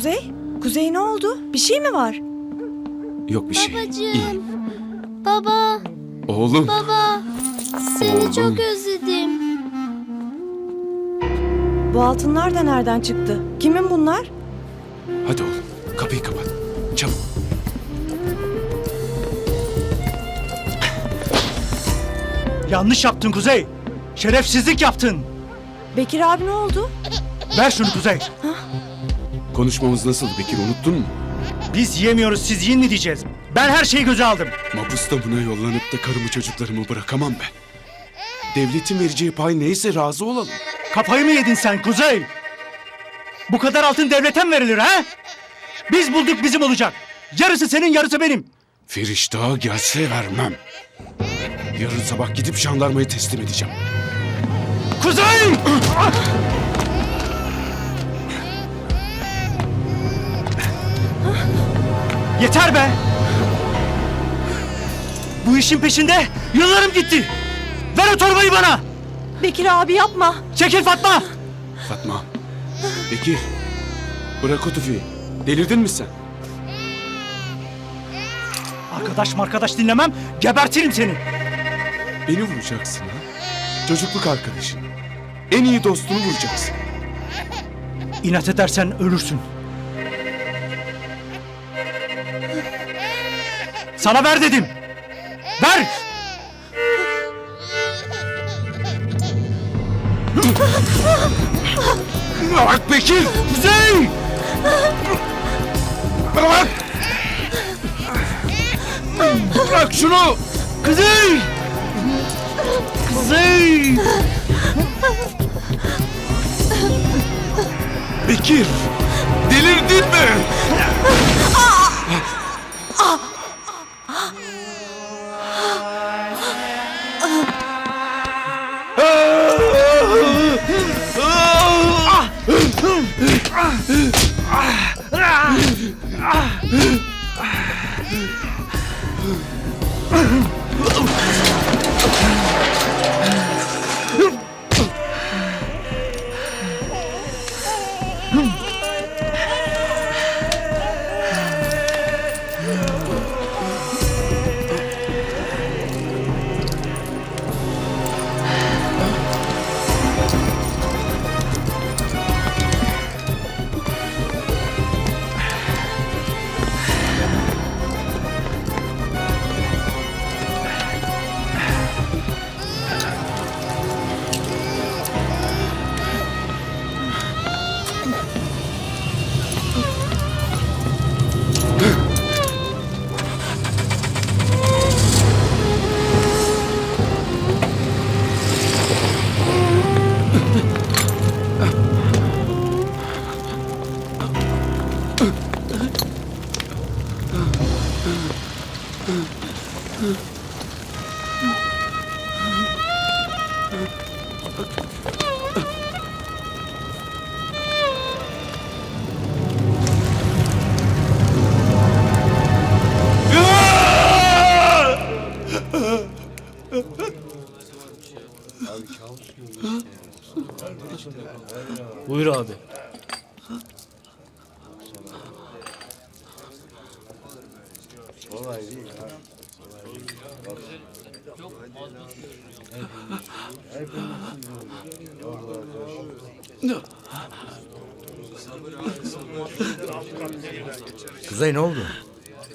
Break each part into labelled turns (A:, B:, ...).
A: Kuzey? Kuzey ne oldu? Bir şey mi var?
B: Yok bir şey. İyi.
C: Babacığım. Baba,
B: Oğlum.
C: baba. Seni
B: Oğlum.
C: çok özledim.
A: Bu altınlar da nereden çıktı? Kimin bunlar?
B: Hadi oğlum. Kapıyı kapat. Çabuk.
D: Yanlış yaptın Kuzey. Şerefsizlik yaptın.
A: Bekir abi ne oldu?
D: Ver şunu Kuzey.
B: Konuşmamız nasıldı Bekir unuttun mu?
D: Biz yemiyoruz siz yiyin mi diyeceğiz. Ben her şeyi göze aldım.
B: Mapusta buna yollanıp da karımı çocuklarımı bırakamam ben. Devletin vereceği pay neyse razı olalım.
D: Kafayı mı yedin sen Kuzey? Bu kadar altın devlete mi verilir ha? Biz bulduk bizim olacak. Yarısı senin yarısı benim.
B: Feriş Dağı gelse vermem. Yarın sabah gidip jandarmaya teslim edeceğim.
D: Kuzey! Yeter be! Bu işin peşinde yıllarım gitti. Ver o torbayı bana.
A: Bekir abi yapma.
D: Çekil Fatma.
B: Fatma. Bekir. Bırak o tüfeği. Delirdin mi sen?
D: Arkadaş markadaş dinlemem. Gebertirim seni.
B: Beni vuracaksın ha? Çocukluk arkadaşın. En iyi dostunu vuracaksın.
D: İnat edersen ölürsün. Sana ver dedim. Ver!
B: Bırak Bekir!
D: Kuzey!
B: Bırak! Bırak şunu!
D: Kuzey! Kuzey!
B: Bekir! Delirdin mi? Huh?
E: Buyur abi.
F: Kuzey ne oldu?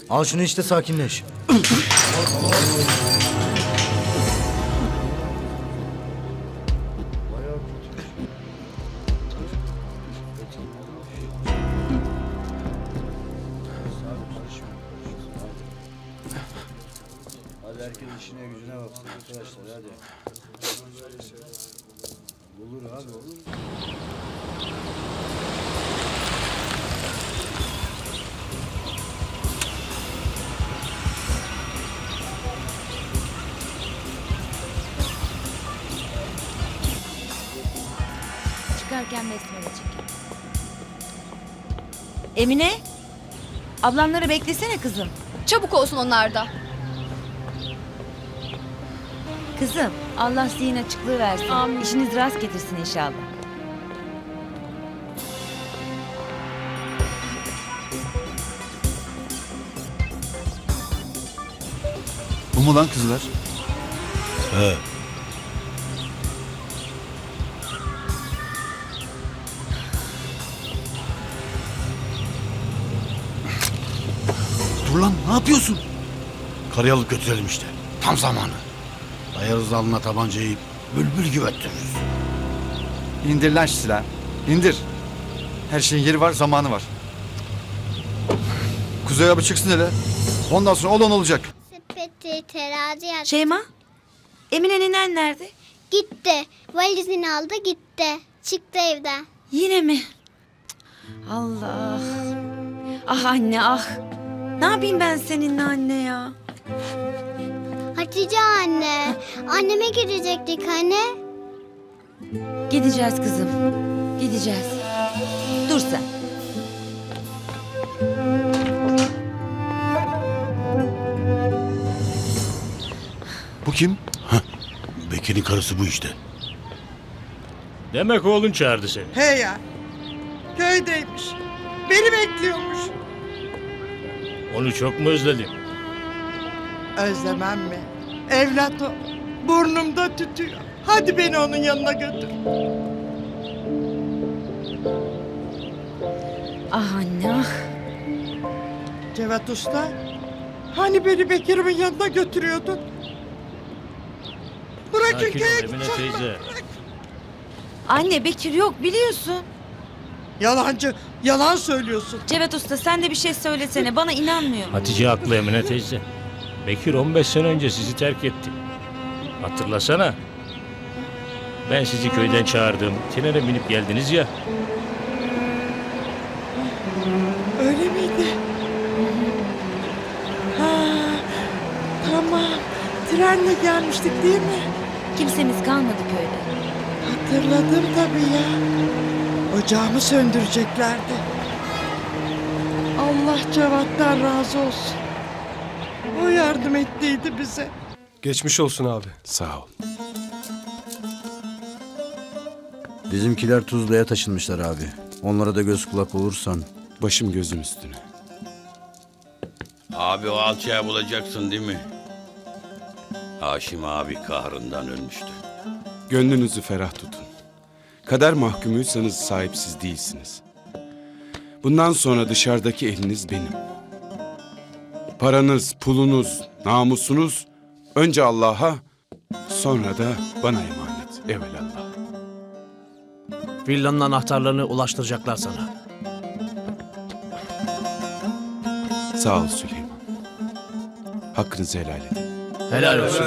F: Al şunu işte sakinleş.
G: herkes işine gücüne baksın arkadaşlar hadi. Olur abi olur.
H: Çıkarken besmele çekin. Emine. Ablamları beklesene kızım.
C: Çabuk olsun onlar da.
H: Kızım Allah zihin açıklığı versin.
C: Amin.
H: İşiniz rast getirsin inşallah.
I: Bu mu lan kızlar?
G: He.
I: Dur lan ne yapıyorsun?
G: Karayı alıp götürelim işte. Tam zamanı. Dayarız alnına tabancayı bülbül gibi öttürürüz.
I: İndir lan şu silahı. İndir. Her şeyin yeri var, zamanı var. Kuzey abi çıksın hele. Ondan sonra olan olacak.
C: Sepeti terazi yat-
H: Şeyma, Emine nenen nerede?
C: Gitti. Valizini aldı gitti. Çıktı evden.
H: Yine mi? Allah. Ah anne ah. Ne yapayım ben seninle anne ya?
C: Hatice anne. Anneme gidecektik hani.
H: Gideceğiz kızım. Gideceğiz. Dur sen.
G: Bu kim? Bekir'in karısı bu işte.
E: Demek oğlun çağırdı seni.
J: He ya. Köydeymiş. Beni bekliyormuş.
E: Onu çok mu özledin?
J: Özlemem mi? Evlat o. Burnumda tütüyor. Hadi beni onun yanına götür.
H: Ah anne ah.
J: Cevat Usta. Hani beni Bekir'imin yanına götürüyordun? Bırakın
E: Sakin ol
J: köye
E: Emine
J: gideceğim.
E: teyze.
H: Anne Bekir yok biliyorsun.
J: Yalancı. Yalan söylüyorsun.
H: Cevat Usta sen de bir şey söylesene bana inanmıyor.
E: Hatice haklı Emine teyze. Bekir 15 sene önce sizi terk etti. Hatırlasana. Ben sizi köyden çağırdım. Trene binip geldiniz ya.
J: Öyle miydi? Ha, tamam. Trenle gelmiştik değil mi?
H: Kimsemiz kalmadı köyde.
J: Hatırladım tabii ya. Ocağımı söndüreceklerdi. Allah Cevat'tan razı olsun. O yardım ettiydi bize.
K: Geçmiş olsun abi.
B: Sağ ol.
F: Bizimkiler Tuzla'ya taşınmışlar abi. Onlara da göz kulak olursan.
B: Başım gözüm üstüne.
L: Abi o alçağı bulacaksın değil mi? Haşim abi kahrından ölmüştü.
B: Gönlünüzü ferah tutun. Kader mahkumuysanız sahipsiz değilsiniz. Bundan sonra dışarıdaki eliniz benim. Paranız, pulunuz, namusunuz önce Allah'a sonra da bana emanet. Evelallah.
K: Villanın anahtarlarını ulaştıracaklar sana.
B: Sağ ol Süleyman. Hakkınızı helal edin.
K: Helal olsun.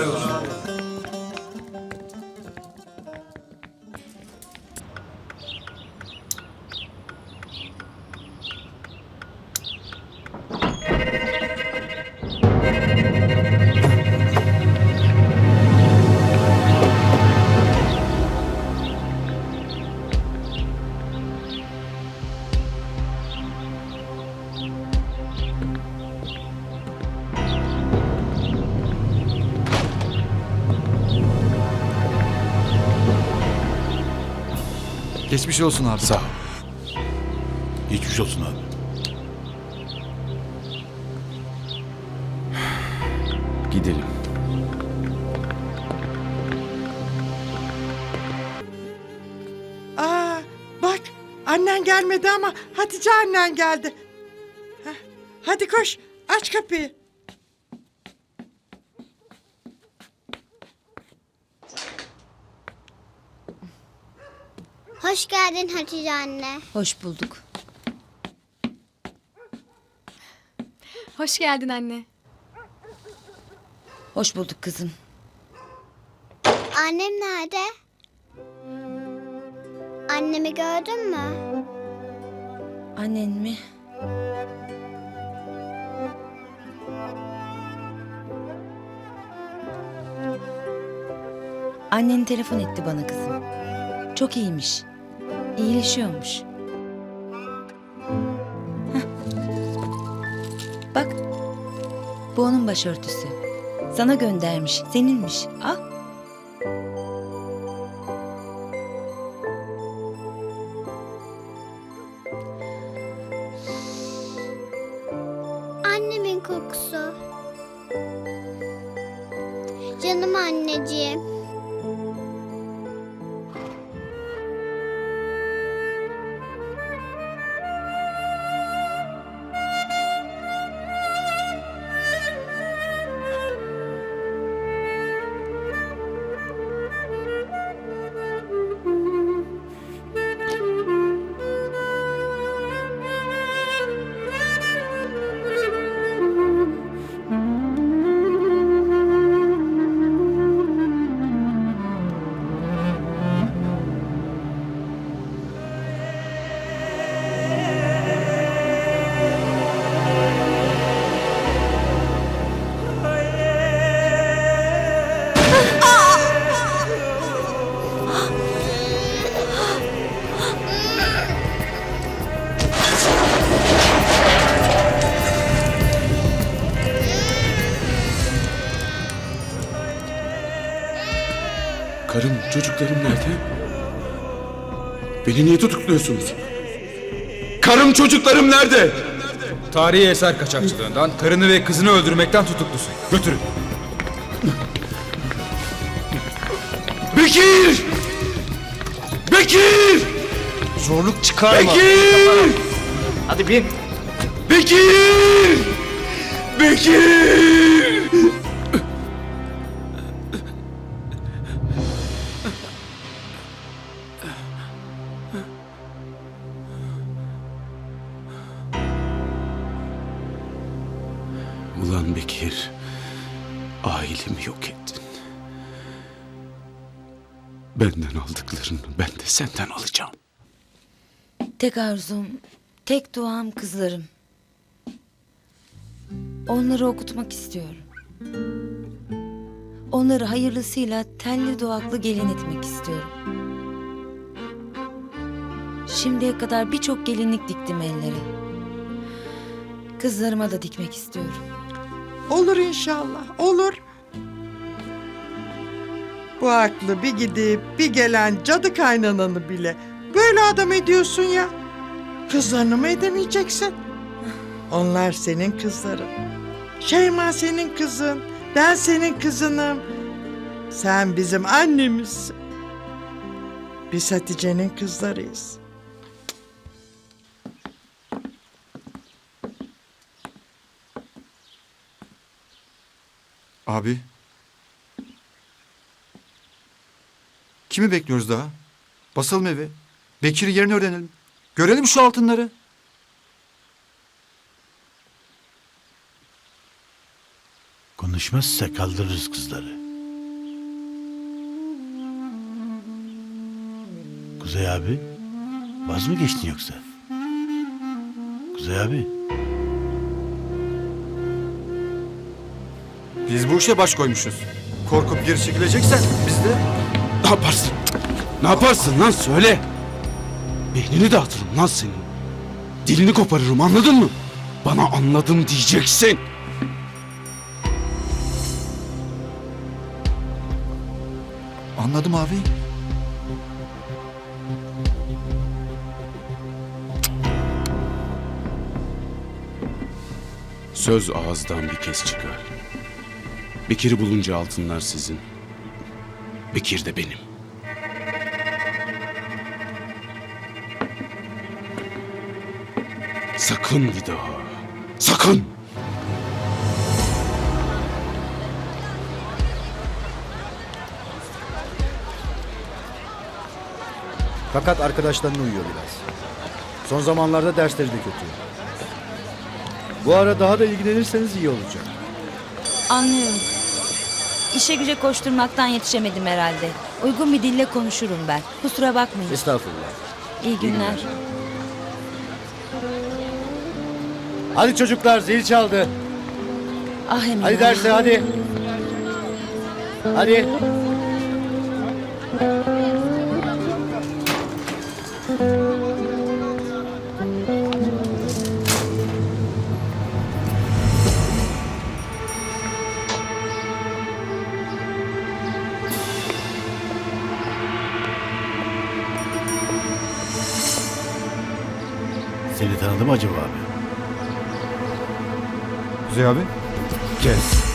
I: Geçmiş olsun abi.
B: Sağ ol.
G: Geçmiş olsun abi.
B: Gidelim.
J: Aa, bak annen gelmedi ama Hatice annen geldi. Heh, Hadi koş aç kapıyı.
C: Hoş geldin Hatice anne.
H: Hoş bulduk.
C: Hoş geldin anne.
H: Hoş bulduk kızım.
C: Annem nerede? Annemi gördün mü?
H: Annen mi? Annen telefon etti bana kızım. Çok iyiymiş. İyileşiyormuş. Hah. Bak. Bu onun başörtüsü. Sana göndermiş. Seninmiş. Al.
B: Beni niye tutukluyorsunuz? Karım, çocuklarım nerede?
I: Tarihi eser kaçakçılığından, karını ve kızını öldürmekten tutuklusun. Götürün.
B: Bekir! Bekir!
I: Zorluk çıkarma.
B: Bekir!
I: Hadi bin.
B: Bekir! Bekir! Ben de senden alacağım.
H: Tek arzum, tek duam kızlarım. Onları okutmak istiyorum. Onları hayırlısıyla telli duvaklı gelin etmek istiyorum. Şimdiye kadar birçok gelinlik diktim ellere. Kızlarıma da dikmek istiyorum.
J: Olur inşallah. Olur. Bu aklı bir gidip bir gelen cadı kaynananı bile böyle adam ediyorsun ya. Kızlarını mı edemeyeceksin? Onlar senin kızların. Şeyma senin kızın. Ben senin kızınım. Sen bizim annemizsin. Biz Hatice'nin kızlarıyız.
I: Abi. Kimi bekliyoruz daha? Basalım eve. Bekir'i yerini öğrenelim. Görelim şu altınları.
G: Konuşmazsa kaldırırız kızları. Kuzey abi, vaz mı geçtin yoksa? Kuzey abi,
I: Biz bu işe baş koymuşuz. Korkup geri çekileceksen biz de...
B: Ne yaparsın? Ne yaparsın lan söyle. Beynini dağıtırım lan senin. Dilini koparırım anladın mı? Bana anladım diyeceksin.
I: Anladım abi.
B: Söz ağızdan bir kez çıkar. Bekir'i bulunca altınlar sizin. Bekir de benim. Sakın bir daha. Sakın.
F: Fakat arkadaşlarına uyuyor biraz. Son zamanlarda dersleri de kötü. Bu ara daha da ilgilenirseniz iyi olacak.
H: Anlıyorum. İşe güce koşturmaktan yetişemedim herhalde. Uygun bir dille konuşurum ben. Kusura bakmayın.
F: Estağfurullah.
H: İyi günler.
F: Hadi çocuklar zil çaldı.
H: Ah Emine.
F: Hadi derse hadi. Hadi.
G: Seni tanıdı mı acaba abi?
I: Kuzey abi. Kes.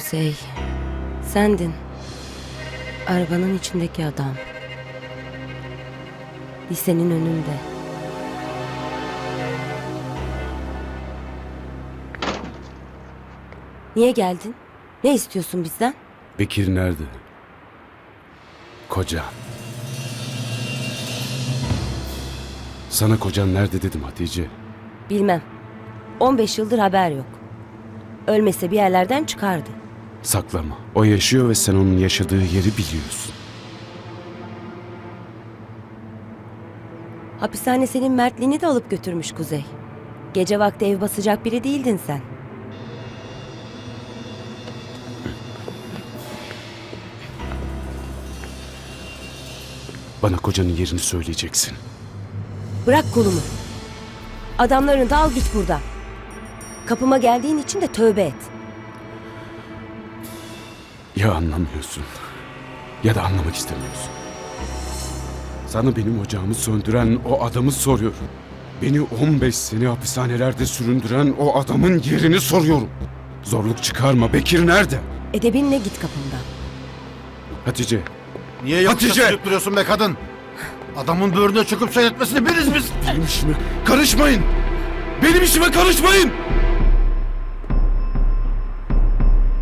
M: Kuzey. Sendin. Arabanın içindeki adam. Lisenin önünde. Niye geldin? Ne istiyorsun bizden?
B: Bekir nerede? Koca. Sana kocan nerede dedim Hatice.
M: Bilmem. 15 yıldır haber yok. Ölmese bir yerlerden çıkardı.
B: Saklama. O yaşıyor ve sen onun yaşadığı yeri biliyorsun.
M: Hapishane senin mertliğini de alıp götürmüş Kuzey. Gece vakti ev basacak biri değildin sen.
B: Bana kocanın yerini söyleyeceksin.
M: Bırak kolumu. Adamlarını da al git buradan. Kapıma geldiğin için de tövbe et.
B: Ya anlamıyorsun ya da anlamak istemiyorsun. Sana benim ocağımı söndüren o adamı soruyorum. Beni 15 sene hapishanelerde süründüren o adamın yerini soruyorum. Zorluk çıkarma. Bekir nerede?
M: Edebinle git kapımdan.
B: Hatice.
G: Niye yoksa
B: Hatice!
G: sürüp duruyorsun be kadın? Adamın böğrüne çıkıp seyretmesini biriz biz.
B: Benim işime karışmayın. Benim işime karışmayın.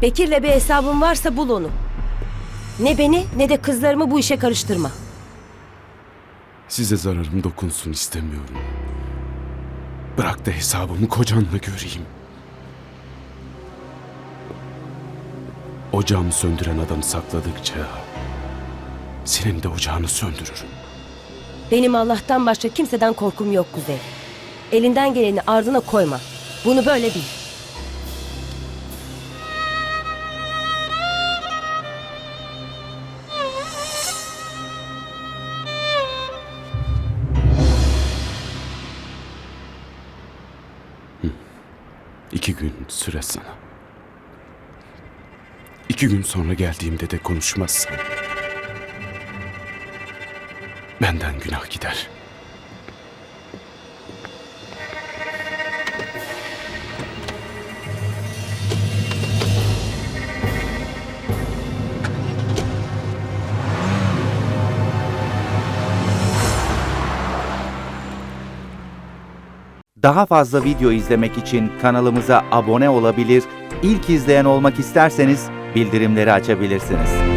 M: Bekir'le bir hesabın varsa bul onu. Ne beni ne de kızlarımı bu işe karıştırma.
B: Size zararım dokunsun istemiyorum. Bırak da hesabımı kocanla göreyim. Ocağımı söndüren adamı sakladıkça senin de ocağını söndürürüm.
M: Benim Allah'tan başka kimseden korkum yok Kuzey. Elinden geleni ardına koyma. Bunu böyle bil.
B: İki gün sonra geldiğimde de konuşmazsan benden günah gider.
N: Daha fazla video izlemek için kanalımıza abone olabilir, ilk izleyen olmak isterseniz bildirimleri açabilirsiniz.